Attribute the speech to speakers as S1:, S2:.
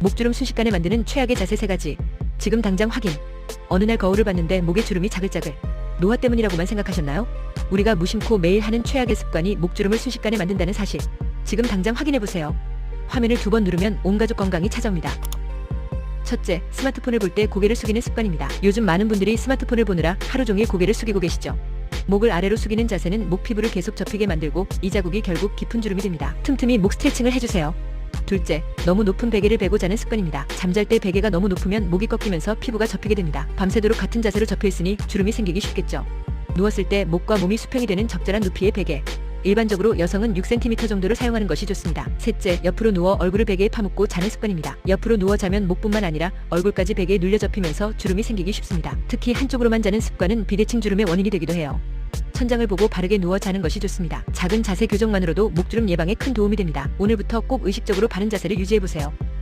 S1: 목주름 순식간에 만드는 최악의 자세 세 가지. 지금 당장 확인. 어느 날 거울을 봤는데 목에 주름이 자글자글. 노화 때문이라고만 생각하셨나요? 우리가 무심코 매일 하는 최악의 습관이 목주름을 순식간에 만든다는 사실. 지금 당장 확인해 보세요. 화면을 두 번 누르면 온 가족 건강이 찾아옵니다. 첫째, 스마트폰을 볼 때 고개를 숙이는 습관입니다. 요즘 많은 분들이 스마트폰을 보느라 하루 종일 고개를 숙이고 계시죠. 목을 아래로 숙이는 자세는 목 피부를 계속 접히게 만들고 이 자국이 결국 깊은 주름이 됩니다. 틈틈이 목 스트레칭을 해주세요. 둘째, 너무 높은 베개를 베고 자는 습관입니다. 잠잘 때 베개가 너무 높으면 목이 꺾이면서 피부가 접히게 됩니다. 밤새도록 같은 자세로 접혀 있으니 주름이 생기기 쉽겠죠. 누웠을 때 목과 몸이 수평이 되는 적절한 높이의 베개. 일반적으로 여성은 6cm 정도를 사용하는 것이 좋습니다. 셋째, 옆으로 누워 얼굴을 베개에 파묻고 자는 습관입니다. 옆으로 누워 자면 목뿐만 아니라 얼굴까지 베개에 눌려 접히면서 주름이 생기기 쉽습니다. 특히 한쪽으로만 자는 습관은 비대칭 주름의 원인이 되기도 해요. 천장을 보고 바르게 누워 자는 것이 좋습니다. 작은 자세 교정만으로도 목주름 예방에 큰 도움이 됩니다. 오늘부터 꼭 의식적으로 바른 자세를 유지해 보세요.